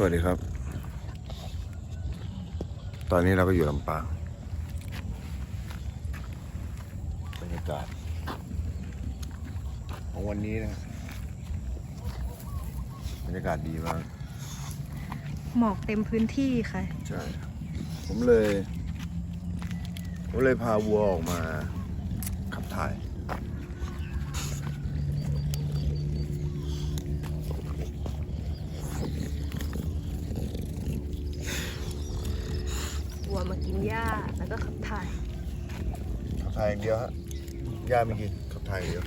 สวัสดีครับ ตอนนี้เราก็อยู่ลำปางบรรยากาศของวันนี้นะบรรยากาศดีมาก หมอกเต็มพื้นที่ค่ะ ใช่ ผมเลย ผมเลยพาวัวออกมาขับถ่าย วัวมากินหญ้าแล้วก็ขับถ่าย ขับถ่ายอย่างเดียวฮะย่าไม่กินขับถ่ายอย่างเดียว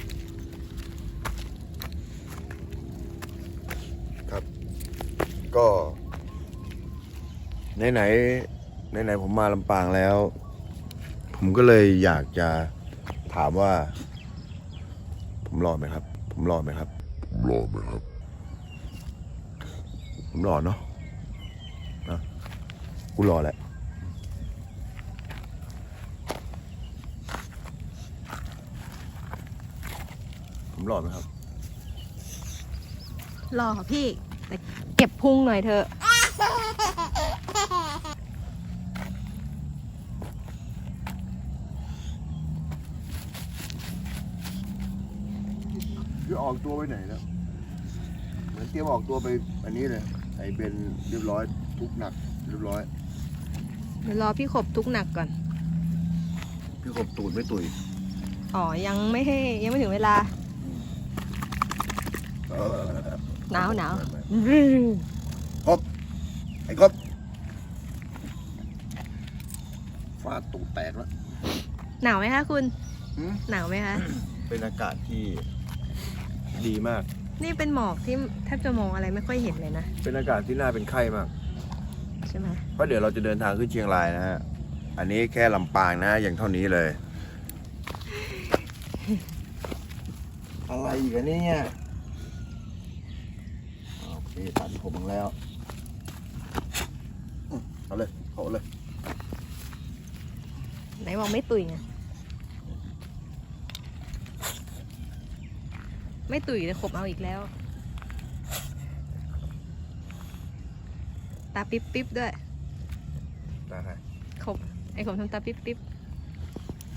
ครับ ก็ไหนไหนไหนไหนๆผมมาลำปางแล้ว ผมก็เลยอยากจะถามว่า ผมรอดไหมครับ ผมรอดไหมครับผมรอดไหมครับ ผมรอดเนาะนะกูรอแหละ ผมรอดไหมครับรอค่ะพี่แต่เก็บพุงหน่อยเถอะคือออกตัวไปไหนแล้วเหมือนเตรียมออกตัวไปอันนี้เลยไอเบนเรียบร้อยทุกหนักเรียบร้อยเดี๋ยวรอพี่ขบทุกหนักก่อน พี่ขบตูดไม่ตุย อ๋อ ยังไม่ให้ยังไม่ถึงเวลาเออ หนาวหนาวครบไอ้ครบฟาดตูดแตกแล้ว หนาวไหมคะคุณ หืม หนาวไหมคะ เป็นอากาศที่ดีมาก นี่เป็นหมอกที่แทบจะมองอะไรไม่ค่อยเห็นเลยนะ เป็นอากาศที่น่าเป็นไข้มาก ใช่ไหมเพราะเดี๋ยวเราจะเดินทางขึ้นเชียงรายนะฮะ อันนี้แค่ลำปางนะ อย่างเท่านี้เลย อะไรอีกอะเนี่ย โอเคตัดผมแล้วอืมเอาเลยเอาเลย ไหนบอกไม่ตุยไงไม่ตุยแต่ขบเอาอีกแล้ว ตาปิ๊บปิ๊บด้วยได้ให้ขบไอ้ขบทำตาปิ๊บปิ๊บ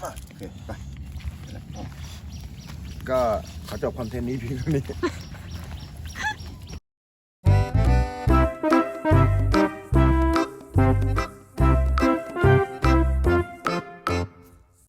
มาโอเคไป ก็ขอจบคอนเทนต์นี้เพียงเท่านี้